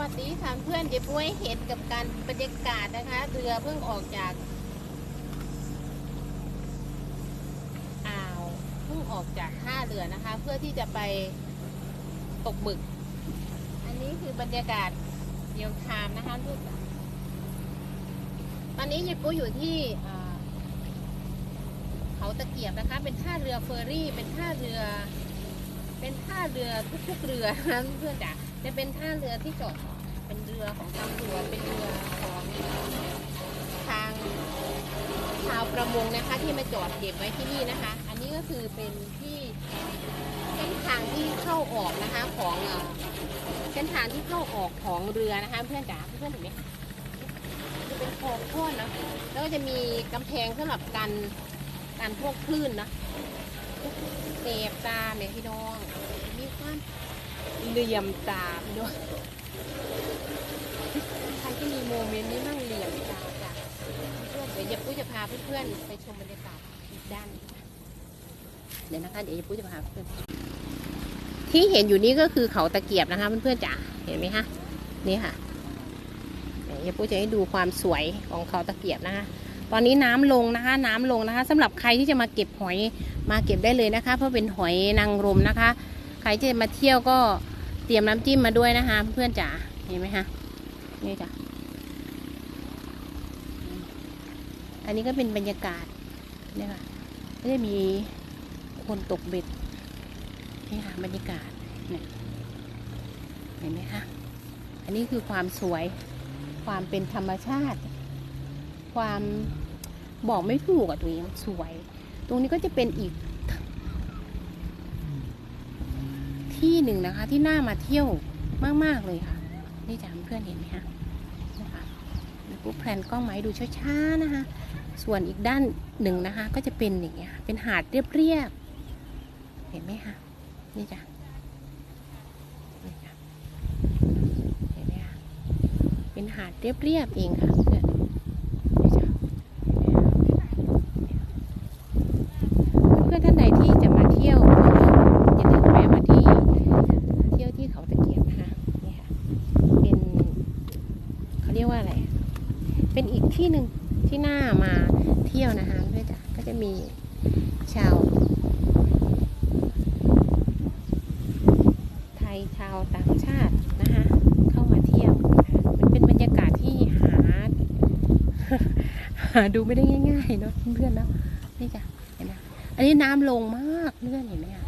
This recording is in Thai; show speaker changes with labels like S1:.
S1: วัสดีค่ะเพื่อนเดี๋ยวปุ้ยเห็นกับการบรรยากาศนะคะเรือเพิ่งออกจากอ่าวเพิ่งออกจากท่าเรือนะคะ เพื่อที่จะไปตกหมึก อันนี้คือบรรยากาศเดียวไทม์นะคะลูกตอนนี้เยปุ้ยอยู่ที่เขาตะเกียบนะคะ เป็นท่าเรือเฟอร์รี่ เป็นท่าเรือ เป็นท่าเรือทุกๆเรือนะเพื่อนจ๋า จะเป็นท่าเรือที่จอดเป็นเรือของตำรวจเป็นเรือของทางชาวประมงนะคะ ที่มาจอดเก็บไว้ที่นี่นะคะ อันนี้ก็คือเป็นที่เส้นทางที่เข้าออกนะคะของเส้นทางที่เข้าออกของเรือนะคะ เพื่อนจ๋าเพื่อนเห็นไหมจะเป็นโค้งข้นเนะแล้วก็จะมีกำแพงสำหรับกันกันพวกคลื่นนะเสพตาแม่พี่น้องมีความ เหลี่ยมตาพี่น้องใครที่มีโมเมนต์นี้มั่งเหลี่ยมตาจ้ะเพื่อนเดี๋ยวย่าปุ้ยจะพาเพื่อนๆไปชมบรรยากาศอีกด้านเดี๋ยวนะคะเดี๋ยวย่าปุ้ยจะพาเพื่อนที่เห็นอยู่นี่ก็คือเขาตะเกียบนะคะเพื่อนๆจ๋าเห็นไหมคะนี่ค่ะเดี๋ยวย่าปุ้ยจะให้ดูความสวยของเขาตะเกียบนะคะตอนนี้น้ำลงนะคะ น้ำลงนะคะสำหรับใครที่จะมาเก็บหอยมาเก็บได้เลยนะคะ เพราะเป็นหอยนางรมนะคะ ใครจะมาเที่ยวก็ เตรียมน้ำจิ้มมาด้วยนะคะ เพื่อนจ๋าเห็นไหมคะนี่จ้ะอันนี้ก็เป็นบรรยากาศเนี่ยค่ะก็จะมีคนตกเบ็ดนี่ค่ะบรรยากาศเนี่ยเห็นไหมคะอันนี้คือความสวยความเป็นธรรมชาติ ความบอกไม่ถูกอะตัวเองสวย ตรงนี้ก็จะเป็นอีก ที่หนึ่งนะคะ ที่น่ามาเที่ยวมากๆเลยค่ะ นี่จ้ะเพื่อนเห็นไหมคะนะคะแล้วก็แพลนกล้องไม้ดูช้าๆนะคะ ส่วนอีกด้านหนึ่งนะคะ ก็จะเป็นอย่างเงี้ยเป็นหาดเรียบๆเห็นไหมคะนี่จ้ะนี่จ้ะเห็นไหมคะเป็นหาดเรียบๆเองค่ะเพื่อนนี่จ้ะ เพื่อนๆท่านใดที่จะมาเที่ยวอย่าลืมแวะมาที่เที่ยวที่เขาตะเกียบนะคะนี่ค่ะเป็นเขาเรียกว่าอะไร เป็นอีกที่หนึ่งที่น่ามาเที่ยวนะคะเพื่อนจ๋าก็จะมีชาว ไทยชาวต่างชาตินะคะเข้ามาเที่ยวนะคะมันเป็นบรรยากาศที่หาหาดูไม่ได้ง่ายๆเนาะเพื่อนๆเนาะนี่จ้ะเห็นไหมอันนี้น้ำลงมากเพื่อนเห็นไหมคะ